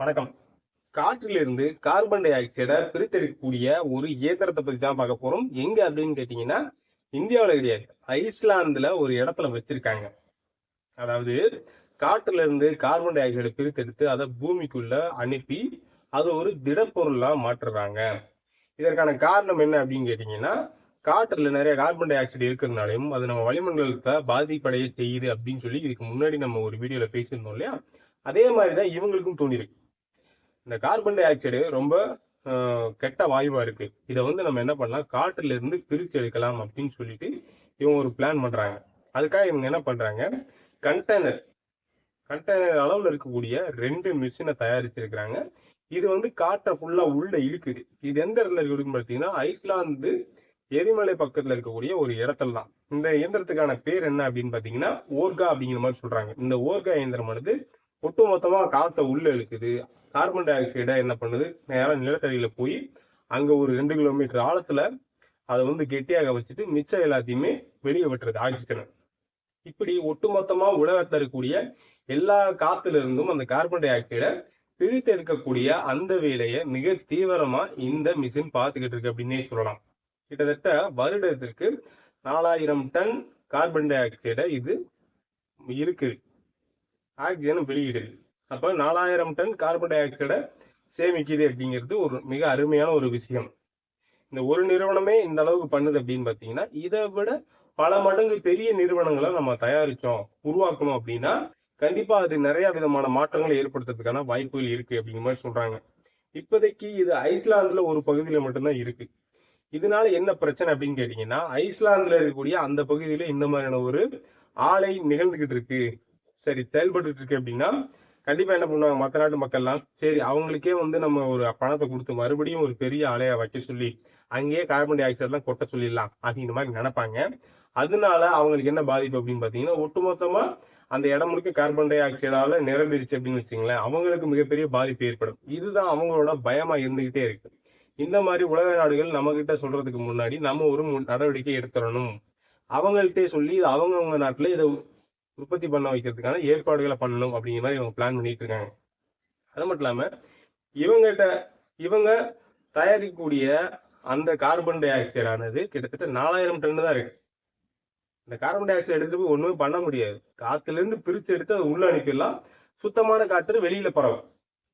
வணக்கம். காற்றிலிருந்து carbon tie ஆக்சைடை பிரித்தெடுக்கக்கூடிய ஒரு இயந்திரத்தை பத்தி தான் பார்க்க போறோம். எங்க அப்படின்னு கேட்டீங்கன்னா இந்தியாவில் கிடையாது. ஐஸ்லாந்துல ஒரு இடத்துல வச்சிருக்காங்க. அதாவது காற்றுல இருந்து கார்பன் டை ஆக்சைடை பிரித்தெடுத்து அதை பூமிக்குள்ள அனுப்பி அதை ஒரு திடப்பொருளா மாற்றுறாங்க. இதற்கான காரணம் என்ன அப்படின்னு கேட்டீங்கன்னா காற்றுல நிறைய கார்பன் டை ஆக்சைடு இருக்கிறதுனாலையும் அது நம்ம வளிமண்டலத்தை பாதிப்படைய செய்யுது அப்படின்னு சொல்லி இதுக்கு முன்னாடி நம்ம ஒரு வீடியோல பேசியிருந்தோம் இல்லையா? அதே மாதிரி தான் இவங்களுக்கும் தோணிருக்கு இந்த கார்பன் டை ஆக்சைடு ரொம்ப கெட்ட வாயுவா இருக்கு. இதை வந்து நம்ம என்ன பண்ணலாம்? காற்றுல இருந்து பிரித்து எடுக்கலாம் அப்படின்னு சொல்லிட்டு இவங்க ஒரு பிளான் பண்றாங்க. அதுக்காக இவங்க என்ன பண்றாங்க? கண்டெய்னர் கண்டெய்னர் அளவில் இருக்கக்கூடிய ரெண்டு மிஷினை தயாரிச்சிருக்கிறாங்க. இது வந்து காற்றை ஃபுல்லா உள்ள இழுக்குது. இது எந்த இடத்துல இருக்குன்னு பார்த்தீங்கன்னா ஐஸ்லாந்து எரிமலை பக்கத்துல இருக்கக்கூடிய ஒரு இடத்துல தான். இந்த இயந்திரத்துக்கான பேர் என்ன அப்படின்னு பார்த்தீங்கன்னா ஓர்கா அப்படிங்கிற மாதிரி சொல்றாங்க. இந்த ஓர்கா இயந்திரமானது ஒட்டுமொத்தமாக காற்றை உள்ளே இழுக்குது. கார்பன் டை ஆக்சைடை என்ன பண்ணுது? நேரம் நிலத்தடியில் போய் அங்கே ஒரு ரெண்டு கிலோமீட்டர் ஆழத்தில் அதை வந்து கெட்டியாக வச்சுட்டு மிச்சம் எல்லாத்தையுமே வெளியே விட்டுறது ஆக்சிஜனை இப்படி ஒட்டுமொத்தமாக உலகத்தில் இருக்கக்கூடிய எல்லா காத்துல இருந்தும் அந்த கார்பன் டை ஆக்சைடை பிரித்து எடுக்கக்கூடிய அந்த வேலையை மிக தீவிரமா இந்த மிஷின் பார்த்துக்கிட்டு இருக்கு அப்படின்னே சொல்லலாம். கிட்டத்தட்ட வருடத்திற்கு நாலாயிரம் டன் கார்பன் டை ஆக்சைடை இது இருக்குது. ஆக்சிஜனும் வெளியிடுது அப்போ நாலாயிரம் டன் கார்பன் டை ஆக்சைடை சேமிக்குது அப்படிங்கிறது ஒரு மிக அருமையான ஒரு விஷயம். இந்த ஒரு நிறுவனமே இந்த அளவுக்கு பண்ணுது அப்படின்னு பார்த்தீங்கன்னா இதை விட பல மடங்கு பெரிய நிறுவனங்களை நம்ம தயாரிச்சோம் உருவாக்கணும் அப்படின்னா கண்டிப்பாக அது நிறைய விதமான மாற்றங்களை ஏற்படுத்துறதுக்கான வாய்ப்புகள் இருக்குது அப்படிங்கிற மாதிரி சொல்கிறாங்க இப்போதைக்கு இது ஐஸ்லாந்தில் ஒரு பகுதியில் மட்டும்தான் இருக்குது இதனால என்ன பிரச்சனை அப்படின்னு கேட்டிங்கன்னா ஐஸ்லாந்தில் இருக்கக்கூடிய அந்த பகுதியில் இந்த மாதிரியான ஒரு ஆலை நிகழ்ந்துக்கிட்டு இருக்குது சரி செயல்பட்டு இருக்கு அப்படின்னா கண்டிப்பா என்ன பண்ணுவாங்க மற்ற நாட்டு மக்கள்லாம் சரி அவங்களுக்கே வந்து நம்ம ஒரு பணத்தை கொடுத்து மறுபடியும் ஒரு பெரிய ஆலையை வைக்க சொல்லி அங்கேயே கார்பன் டை ஆக்சைடு கொட்ட சொல்லிடலாம் அப்படிங்கிற மாதிரி நினைப்பாங்க. அதனால அவங்களுக்கு என்ன பாதிப்பு அப்படின்னு பாத்தீங்கன்னா ஒட்டுமொத்தமா அந்த இடம் முழுக்க கார்பன் டை ஆக்சைடால நிரம்பிருச்சு அப்படின்னு வச்சுங்களேன் அவங்களுக்கு மிகப்பெரிய பாதிப்பு ஏற்படும். இதுதான் அவங்களோட பயமா இருந்துகிட்டே இருக்கு. இந்த மாதிரி உலக நாடுகள் நம்ம கிட்ட சொல்றதுக்கு முன்னாடி நம்ம ஒரு நடவடிக்கை எடுத்துடணும். அவங்கள்ட்டே சொல்லி அவங்கவுங்க அவங்கவங்க நாட்டுல இதை உற்பத்தி பண்ண வைக்கிறதுக்கான ஏற்பாடுகளை பண்ணணும் அப்படிங்கிற மாதிரி இவங்க பிளான் பண்ணிட்டு இருக்காங்க. அது மட்டும் இல்லாமல் இவங்ககிட்ட இவங்க தயாரிக்கக்கூடிய அந்த கார்பன் டை ஆக்சைடு ஆனது கிட்டத்தட்ட நாலாயிரம் டன் தான் இருக்கு. இந்த கார்பன் டை ஆக்சைடு எடுத்துட்டு போய் ஒன்றுமே பண்ண முடியாது. காத்துல இருந்து எடுத்து அதை உள்ளே அனுப்பிடலாம். சுத்தமான காற்று வெளியில் பரவும்.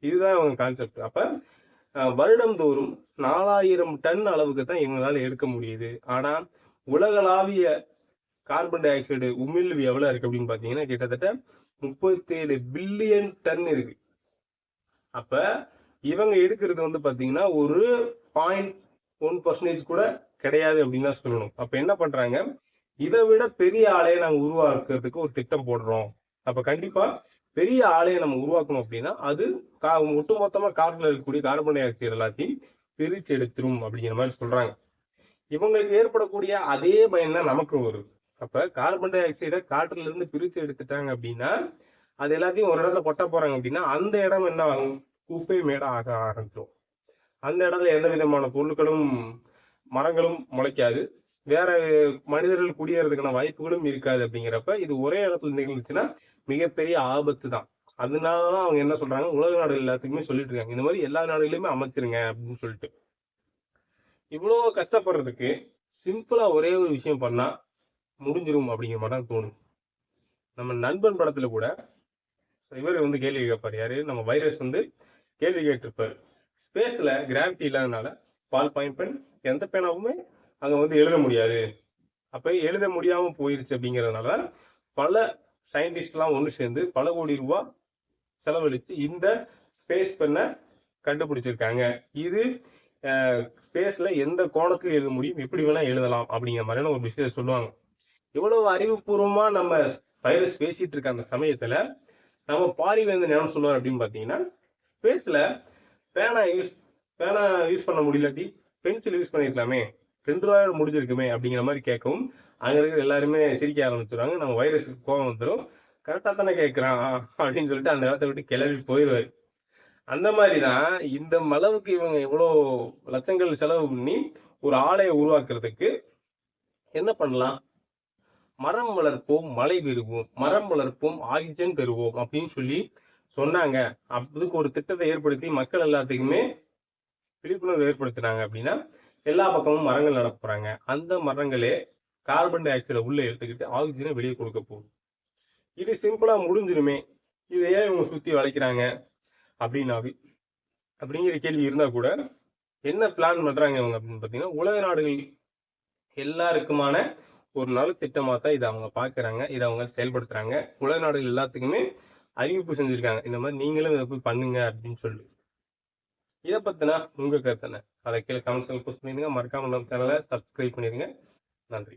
இதுதான் இவங்க கான்செப்ட் அப்போ வருடம் தோறும் நாலாயிரம் டன் அளவுக்கு தான் இவங்களால எடுக்க முடியுது. ஆனால் உலகளாவிய கார்பன் டை ஆக்சைடு உமிழ்வு எவ்வளவு இருக்கு அப்படின்னு பாத்தீங்கன்னா கிட்டத்தட்ட முப்பத்தேழு பில்லியன் டன் இருக்கு. அப்ப இவங்க எடுக்கிறது வந்து பாத்தீங்கன்னா ஒரு பாயிண்ட் ஒன் பர்சன்டேஜ் கூட கிடையாது அப்படின்னு தான் சொல்லணும். அப்ப என்ன பண்றாங்க? இதை விட பெரிய ஆலையை நாங்க உருவாக்குறதுக்கு ஒரு திட்டம் போடுறோம். அப்ப கண்டிப்பா பெரிய ஆலையை நம்ம உருவாக்கணும் அப்படின்னா அது கா- ஒட்டுமொத்தமா காற்றுல இருக்கக்கூடிய கார்பன் டை ஆக்சைடு எல்லாத்தையும் பிரிச்செடுத்துரும் அப்படிங்கிற மாதிரி சொல்றாங்க. இவங்களுக்கு ஏற்படக்கூடிய அதே பயன் தான் நமக்கும் வருது. அப்ப கார்பன் டை ஆக்சைடை காற்றுல இருந்து பிரித்து எடுத்துட்டாங்க அப்படின்னா அது எல்லாத்தையும் ஒரு இடத்துல கொட்ட போறாங்க அப்படின்னா அந்த இடம் என்ன ஆகும்? குப்பை மேடம் ஆக ஆரம்பிச்சிடும் அந்த இடத்துல எந்த விதமான பொருட்களும் மரங்களும் முளைக்காது. வேற மனிதர்கள் குடியேறதுக்கான வாய்ப்புகளும் இருக்காது அப்படிங்கிறப்ப இது ஒரே இடத்துல நிகழ்ந்துச்சுன்னா மிகப்பெரிய ஆபத்து தான் அதனாலதான் அவங்க என்ன சொல்றாங்க? உலக நாடுகள் எல்லாத்துக்குமே சொல்லிட்டு இருக்காங்க. இந்த மாதிரி எல்லா நாடுகளையுமே அமைச்சிருங்க அப்படின்னு சொல்லிட்டு. இவ்வளோ கஷ்டப்படுறதுக்கு சிம்பிளா ஒரே ஒரு விஷயம் பண்ணா முடிஞ்சிரும் அப்படிங்கிற மாதிரி தான் தோணும் நம்ம நண்பன் படத்துல கூட இவர் வந்து கேள்வி கேட்பார் யாரு? நம்ம வைரஸ் வந்து கேள்வி கேட்டிருப்பார். ஸ்பேஸ்ல கிராவிட்டி இல்லாதனால பால் பாயிண்ட் பென் எந்த பேனாவுமே அங்க வந்து எழுத முடியாது. அப்ப எழுத முடியாம போயிருச்சு அப்படிங்கறதுனால பல சயின்டிஸ்ட்லாம் ஒன்று சேர்ந்து பல கோடி ரூபாய் செலவழிச்சு இந்த ஸ்பேஸ் பெண்ணை கண்டுபிடிச்சிருக்காங்க. இது ஸ்பேஸ்ல எந்த கோணத்துல எழுத முடியும் எப்படி வேணா எழுதலாம் அப்படிங்கிற மாதிரியான ஒரு விஷயத்த சொல்லுவாங்க. இவ்வளவு அறிவுபூர்வமா நம்ம வைரஸ் பேசிட்டு இருக்க அந்த சமயத்துல நம்ம பாரிவேந்தன் என்ன சொல்லுவார் அப்படின்னு பாத்தீங்கன்னா ஸ்பேஸ்ல பேனா யூஸ் பேனா யூஸ் பண்ண முடியலாட்டி பென்சில் யூஸ் பண்ணிருக்கலாமே ரெண்டு ரூபாயோட முடிஞ்சிருக்குமே அப்படிங்கிற மாதிரி கேட்கவும் அங்க இருக்கிற எல்லாருமே சிரிக்க ஆரம்பிச்சிருவாங்க. நம்ம வைரஸுக்கு கோவம் வந்துடும் கரெக்டா தானே கேட்குறான் அப்படின்னு சொல்லிட்டு அந்த இடத்த விட்டு கிளம்பி போயிடுவாரு அந்த மாதிரி தான் இந்த அளவுக்கு இவங்க எவ்வளோ லட்சங்கள் செலவு பண்ணி ஒரு ஆலையை உருவாக்குறதுக்கு என்ன பண்ணலாம்? மரம் வளர்ப்போம் மழை பெறுவோம் மரம் வளர்ப்போம் ஆக்சிஜன் பெறுவோம் அப்படின்னு சொல்லி சொன்னாங்க. அதுக்கு ஒரு திட்டத்தை ஏற்படுத்தி மக்கள் எல்லாத்துக்குமே விழிப்புணர்வு ஏற்படுத்தினாங்க அப்படின்னா எல்லா பக்கமும் மரங்கள் நட போறாங்க. அந்த மரங்களே கார்பன் டை ஆக்சைடை உள்ள எடுத்துக்கிட்டு ஆக்சிஜனை வெளியே கொடுக்க போகுது. இது சிம்பிளா முடிஞ்சிருமே. இதை ஏன் இவங்க சுத்தி வளைக்கிறாங்க அப்படின்னாவே அப்படிங்கிற கேள்வி இருந்தா கூட என்ன பிளான் பண்றாங்க இவங்க அப்படின்னு பாத்தீங்கன்னா உலக நாடுகள் எல்லாருக்குமான ஒரு நாள் திட்டமாக தான் இதை அவங்க பாக்குறாங்க இதை அவங்க செயல்படுத்துறாங்க. உலக நாடுகள் எல்லாத்துக்குமே அறிவிப்பு செஞ்சிருக்காங்க. இந்த மாதிரி நீங்களும் இதை போய் பண்ணுங்க அப்படின்னு சொல்லி. இதை பத்தினா உங்க கருத்தனை அதை கீழே கமெண்ட்ஸ் போஸ்ட் பண்ணிடுங்க. மறக்காம நம்ம சேனலை சப்ஸ்கிரைப் பண்ணிருங்க நன்றி.